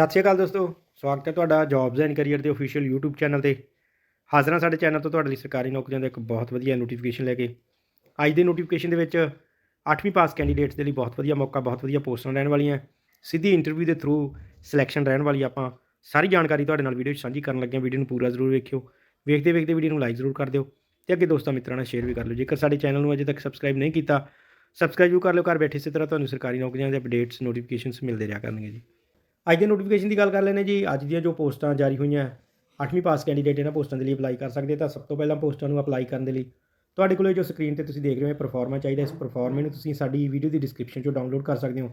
ਸਤਿ ਸ਼੍ਰੀ ਅਕਾਲ ਦੋਸਤੋ, ਸਵਾਗਤ ਹੈ ਤੁਹਾਡਾ ਜੌਬਸ ਐਂਡ ਕੈਰੀਅਰ ਦੇ ਅਫੀਸ਼ੀਅਲ YouTube ਚੈਨਲ ਤੇ। ਹਾਜ਼ਰਾਂ ਸਾਡੇ ਚੈਨਲ ਤੋਂ ਤੁਹਾਡੇ ਲਈ ਸਰਕਾਰੀ ਨੌਕਰੀਆਂ ਦਾ ਇੱਕ ਬਹੁਤ ਵਧੀਆ ਨੋਟੀਫਿਕੇਸ਼ਨ ਲੈ ਕੇ। ਅੱਜ ਦੇ ਨੋਟੀਫਿਕੇਸ਼ਨ ਦੇ ਵਿੱਚ 8ਵੀਂ ਪਾਸ ਕੈਂਡੀਡੇਟਸ ਦੇ ਲਈ ਬਹੁਤ ਵਧੀਆ ਮੌਕਾ, ਬਹੁਤ ਵਧੀਆ ਪੋਸਟਾਂ ਰਹਿਣ ਵਾਲੀਆਂ। ਸਿੱਧੀ ਇੰਟਰਵਿਊ ਦੇ ਥਰੂ ਸਿਲੈਕਸ਼ਨ ਰਹਿਣ ਵਾਲੀ ਆਪਾਂ ਸਾਰੀ ਜਾਣਕਾਰੀ ਤੁਹਾਡੇ ਨਾਲ ਵੀਡੀਓ 'ਚ ਸਾਂਝੀ ਕਰਨ ਲੱਗੇ ਹਾਂ ਵੀਡੀਓ ਨੂੰ ਪੂਰਾ ਜ਼ਰੂਰ ਵੇਖਿਓ। ਵੇਖਦੇ ਵੇਖਦੇ ਵੀਡੀਓ ਨੂੰ ਲਾਈਕ ਜ਼ਰੂਰ ਕਰ ਦਿਓ। ਤੇ ਅੱਗੇ ਦੋਸਤਾਂ ਮਿੱਤਰਾਂ ਨਾਲ ਸ਼ੇਅਰ ਵੀ ਕਰ ਲਿਓ। ਜੇਕਰ ਸਾਡੇ ਚੈਨਲ ਨੂੰ ਅਜੇ ਤੱਕ ਸਬਸਕ੍ਰਾਈਬ ਨਹੀਂ ਕੀਤਾ ਸਬਸਕ੍ਰਾਈਬ ਵੀ ਕਰ ਲਿਓ। ਘਰ ਬੈਠੇ ਇਸੇ ਤਰ੍ਹਾਂ ਤੁਹਾਨੂੰ ਸਰਕਾਰੀ ਨੌਕਰੀਆਂ ਦੇ ਅਪਡੇਟਸ ਨੋਟੀਫਿਕੇਸ਼ਨਸ ਮਿਲਦੇ ਰਿਹਾ ਕਰਨਗੇ ਜੀ। ਅੱਜ ਦੇ ਨੋਟੀਫਿਕੇਸ਼ਨ ਦੀ ਗੱਲ ਕਰ ਲੈਨੇ ਜੀ। ਅੱਜ ਦੀਆਂ ਜੋ ਪੋਸਟਾਂ ਜਾਰੀ ਹੋਈਆਂ 8ਵੀਂ ਪਾਸ ਕੈਂਡੀਡੇਟ ਇਹਨਾਂ ਪੋਸਟਾਂ ਦੇ ਲਈ ਅਪਲਾਈ ਕਰ ਸਕਦੇ ਤਾਂ ਸਭ ਤੋਂ ਪਹਿਲਾਂ ਪੋਸਟਾਂ ਨੂੰ ਅਪਲਾਈ ਕਰਨ ਦੇ ਲਈ ਤੁਹਾਡੇ ਕੋਲੇ ਜੋ ਸਕਰੀਨ ਤੇ ਤੁਸੀਂ ਦੇਖ ਰਹੇ ਹੋ ਪਰਫਾਰਮਾ ਚਾਹੀਦਾ। ਇਸ ਪਰਫਾਰਮੇ ਨੂੰ ਤੁਸੀਂ ਸਾਡੀ ਵੀਡੀਓ ਦੀ ਡਿਸਕ੍ਰਿਪਸ਼ਨ 'ਚੋਂ ਡਾਊਨਲੋਡ ਕਰ ਸਕਦੇ ਹੋ।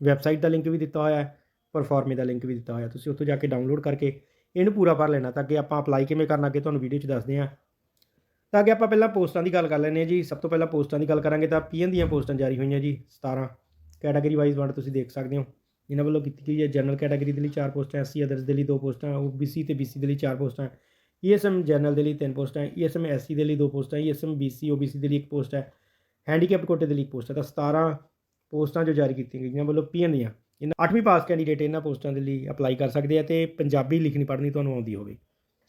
ਵੈਬਸਾਈਟ ਦਾ ਲਿੰਕ ਵੀ ਦਿੱਤਾ ਹੋਇਆ ਹੈ ਪਰਫਾਰਮੇ ਦਾ ਲਿੰਕ ਵੀ ਦਿੱਤਾ ਹੋਇਆ। ਤੁਸੀਂ ਉੱਥੋਂ ਜਾ ਕੇ ਡਾਊਨਲੋਡ ਕਰਕੇ ਇਹਨੂੰ ਪੂਰਾ ਭਰ ਲੈਣਾ ਤਾਂ ਕਿ ਆਪਾਂ ਅਪਲਾਈ ਕਿਵੇਂ ਕਰਨਾ, ਅੱਗੇ ਤੁਹਾਨੂੰ ਵੀਡੀਓ 'ਚ ਦੱਸਦੇ ਹਾਂ। ਤਾਂ ਅੱਗੇ ਆਪਾਂ ਪਹਿਲਾਂ ਪੋਸਟਾਂ ਦੀ ਗੱਲ ਕਰ ਲੈਂਦੇ ਹਾਂ ਜੀ। ਸਭ ਤੋਂ ਪਹਿਲਾਂ ਪੋਸਟਾਂ ਦੀ ਗੱਲ ਕਰਾਂਗੇ ਤਾਂ ਪੀਐਨ ਦੀਆਂ ਪੋਸਟਾਂ ਜਾਰੀ ਹੋਈਆਂ ਜੀ 17 ਕੈਟਾਗਰੀ ਵਾਈਜ਼ ਵੰਡ ਤੁਸੀਂ ਦੇਖ ਸਕਦੇ ਹੋ। ਜਿਨ੍ਹਾਂ ਵੱਲੋਂ ਕੀਤੀ ਗਈ ਹੈ ਜਨਰਲ ਕੈਟਾਗਰੀ ਦੇ ਲਈ 4 ਪੋਸਟਾਂ ਐਸਸੀ ਅਦਰਸ ਦੇ ਲਈ 2 ਪੋਸਟਾਂ ਓਬੀਸੀ ਤੇ ਬੀਸੀ ਦੇ ਲਈ 4 ਪੋਸਟਾਂ ਈਐਸਐਮ ਜਨਰਲ ਦੇ ਲਈ 3 ਪੋਸਟਾਂ ਈਐਸਐਮ ਐਸਸੀ ਦੇ ਲਈ 2 ਪੋਸਟਾਂ ਈਐਸਐਮ ਬੀਸੀ ਓਬੀਸੀ ਦੇ ਲਈ 1 ਪੋਸਟ ਹੈ ਹੈਂਡੀਕੈਪ ਕੋਟੇ ਦੇ ਲਈ 1 ਪੋਸਟ ਹੈ। ਤਾਂ 17 ਪੋਸਟਾਂ ਜੋ ਜਾਰੀ ਕੀਤੀਆਂ ਗਈਆਂ ਵੱਲੋਂ ਪੀਐਨ ਦੀਆਂ ਇਹਨਾਂ 8ਵੀਂ ਪਾਸ ਕੈਂਡੀਡੇਟ ਇਹਨਾਂ ਪੋਸਟਾਂ ਦੇ ਲਈ ਅਪਲਾਈ ਕਰ ਸਕਦੇ ਆ ਤੇ ਪੰਜਾਬੀ ਲਿਖਣੀ ਪੜ੍ਹਨੀ ਤੁਹਾਨੂੰ ਆਉਂਦੀ ਹੋਵੇ।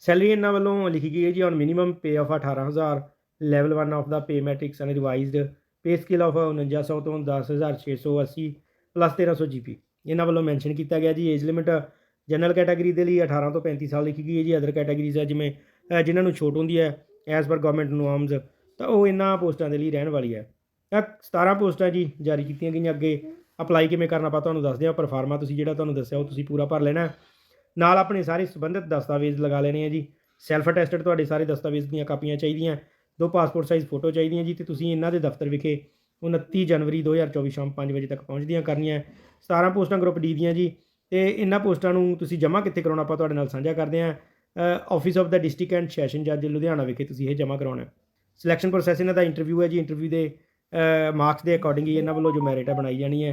ਸੈਲਰੀ ਇਹਨਾਂ ਵੱਲੋਂ ਲਿਖੀ ਗਈ ਹੈ ਜੀ on minimum pay of 18000 level 1 of the pay matrix and revised pay scale of 4900 ਤੋਂ 10680 ਪਲੱਸ 1300 ਜੀਪੀ ਇਹਨਾਂ ਵੱਲੋਂ ਮੈਂਸ਼ਨ ਕੀਤਾ ਗਿਆ ਜੀ ਏਜ ਲਿਮਿਟ ਜਨਰਲ ਕੈਟਾਗਰੀ ਦੇ ਲਈ 18 ਤੋਂ 35 ਸਾਲ ਲਿਖੀ ਗਈ ਹੈ ਜੀ ਅਦਰ ਕੈਟਾਗਰੀਜ਼ ਹੈ ਜਿਵੇਂ ਅ, ਜਿਨ੍ਹਾਂ ਨੂੰ ਛੋਟ ਹੁੰਦੀ ਹੈ ਐਜ਼ ਪਰ ਗਵਰਨਮੈਂਟ ਨੋਰਮਸ ਤਾਂ ਉਹ ਇਹਨਾਂ ਪੋਸਟਾਂ ਦੇ ਲਈ ਰਹਿਣ ਵਾਲੀ ਹੈ। ਤਾਂ 17 ਪੋਸਟਾਂ ਜੀ ਜਾਰੀ ਕੀਤੀਆਂ ਗਈਆਂ ਅੱਗੇ ਅਪਲਾਈ ਕਿਵੇਂ ਕਰਨਾ ਆਪਾਂ ਤੁਹਾਨੂੰ ਦੱਸਦੇ ਹਾਂ ਪਰਫਾਰਮਾ ਤੁਸੀਂ ਜਿਹੜਾ ਤੁਹਾਨੂੰ ਦੱਸਿਆ ਉਹ ਤੁਸੀਂ ਪੂਰਾ ਭਰ ਲੈਣਾ। ਨਾਲ ਆਪਣੇ ਸਾਰੇ ਸੰਬੰਧਿਤ ਦਸਤਾਵੇਜ਼ ਲਗਾ ਲੈਣੇ ਆ ਜੀ। ਸੈਲਫ ਅਟੈਸਟਡ ਤੁਹਾਡੇ ਸਾਰੇ ਦਸਤਾਵੇਜ਼ ਦੀਆਂ ਕਾਪੀਆਂ ਚਾਹੀਦੀਆਂ ਦੋ ਪਾਸਪੋਰਟ ਸਾਈਜ਼ ਫੋਟੋ ਚਾਹੀਦੀਆਂ ਜੀ ਤੇ ਤੁਸੀਂ ਇਹਨਾਂ ਦੇ ਦਫ਼ਤਰ ਵਿਖੇ 29 ਜਨਵਰੀ 2024 ਸ਼ਾਮ 5 ਵਜੇ ਤੱਕ ਪਹੁੰਚਦੀਆਂ ਕਰਨੀਆਂ ਹੈ। 17 ਪੋਸਟਾਂ ਗਰੁੱਪ ਡੀ ਦੀਆਂ ਜੀ। ਤੇ ਇਹਨਾਂ ਪੋਸਟਾਂ ਨੂੰ ਤੁਸੀਂ ਜਮ੍ਹਾਂ ਕਿੱਥੇ ਕਰਾਉਣਾ, ਆਪਾਂ ਤੁਹਾਡੇ ਨਾਲ ਸਾਂਝਾ ਕਰਦੇ ਹਾਂ। ਆਫਿਸ ਆਫ ਦਾ ਡਿਸਟ੍ਰਿਕਟ ਐਂਡ ਸੈਸ਼ਨ ਜੱਜ ਲੁਧਿਆਣਾ ਵਿਖੇ ਤੁਸੀਂ ਇਹ ਜਮ੍ਹਾਂ ਕਰਾਉਣਾ ਸਿਲੈਕਸ਼ਨ ਪ੍ਰੋਸੈਸ ਇਹਨਾਂ ਦਾ ਇੰਟਰਵਿਊ ਹੈ ਜੀ। ਇੰਟਰਵਿਊ ਦੇ ਮਾਰਕਸ ਦੇ ਅਕੋਰਡਿੰਗ ਹੀ ਇਹਨਾਂ ਵੱਲੋਂ ਜੋ ਮੈਰਿਟ ਹੈ ਬਣਾਈ ਜਾਣੀ ਹੈ।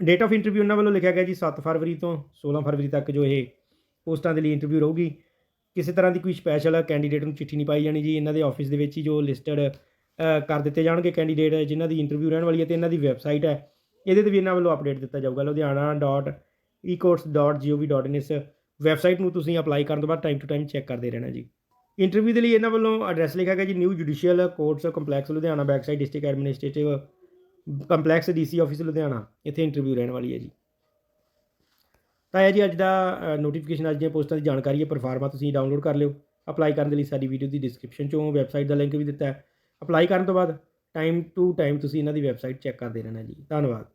ਡੇਟ ਆਫ ਇੰਟਰਵਿਊ ਇਹਨਾਂ ਵੱਲੋਂ ਲਿਖਿਆ ਗਿਆ ਜੀ 7 ਫਰਵਰੀ ਤੋਂ 16 ਫਰਵਰੀ ਤੱਕ ਜੋ ਇਹ ਪੋਸਟਾਂ ਦੇ ਲਈ ਇੰਟਰਵਿਊ ਰਹੂਗੀ। ਕਿਸੇ ਤਰ੍ਹਾਂ ਦੀ ਕੋਈ ਸਪੈਸ਼ਲ ਕੈਂਡੀਡੇਟ ਨੂੰ ਚਿੱਠੀ ਨਹੀਂ ਪਾਈ ਜਾਣੀ ਜੀ। ਇਹਨਾਂ ਦੇ ਆਫਿਸ ਦੇ ਵਿੱਚ ਹੀ ਜੋ ਲਿਸਟਡ ਕਰ ਦਿੱਤੇ ਜਾਣਗੇ ਕੈਂਡੀਡੇਟ ਜਿਨ੍ਹਾਂ ਦੀ ਇੰਟਰਵਿਊ ਰਹਿਣ ਵਾਲੀ ਹੈ ਤੇ ਇਹਨਾਂ ਦੀ ਵੈਬਸਾਈਟ ਹੈ। ਇਹਦੇ ਤੇ ਵੀ ਇਹਨਾਂ ਵੱਲੋਂ ਅਪਡੇਟ ਦਿੱਤਾ ਜਾਊਗਾ। ludhiana.ecourts.gov.in ਇਸ ਵੈਬਸਾਈਟ ਨੂੰ ਤੁਸੀਂ ਅਪਲਾਈ ਕਰਨ ਤੋਂ ਬਾਅਦ ਟਾਈਮ ਟੂ ਟਾਈਮ ਚੈੱਕ ਕਰਦੇ ਰਹਿਣਾ ਜੀ। ਇੰਟਰਵਿਊ ਦੇ ਲਈ ਇਹਨਾਂ ਵੱਲੋਂ ਐਡਰੈਸ ਲਿਖਿਆ ਗਿਆ ਜੀ new judicial courts complex Ludhiana backside district administrative complex DC office Ludhiana, ਇੱਥੇ ਇੰਟਰਵਿਊ ਰਹਿਣ ਵਾਲੀ ਹੈ ਜੀ। ਤਾਂ ਇਹ ਜੀ ਅੱਜ ਦਾ ਨੋਟੀਫਿਕੇਸ਼ਨ ਅੱਜ ਦੀਆਂ ਪੋਸਟਾਂ ਦੀ ਜਾਣਕਾਰੀ ਹੈ। ਪਰਫਾਰਮਾ ਤੁਸੀਂ ਡਾਊਨਲੋਡ ਕਰ ਲਿਓ। ਅਪਲਾਈ ਕਰਨ ਦੇ ਲਈ ਸਾਡੀ ਵੀਡੀਓ ਦੀ ਡਿਸਕ੍ਰਿਪਸ਼ਨ ਚੋਂ ਵੈਬਸਾਈਟ ਦਾ ਲਿੰਕ ਵੀ ਦਿੱਤਾ ਹੈ। ਅਪਲਾਈ ਕਰਨ ਤੋਂ ਬਾਅਦ ਟਾਈਮ ਟੂ ਟਾਈਮ ਤੁਸੀਂ ਇਹਨਾਂ ਦੀ ਵੈਬਸਾਈਟ ਚੈੱਕ ਕਰਦੇ ਰਹਿਣਾ ਜੀ। ਧੰਨਵਾਦ।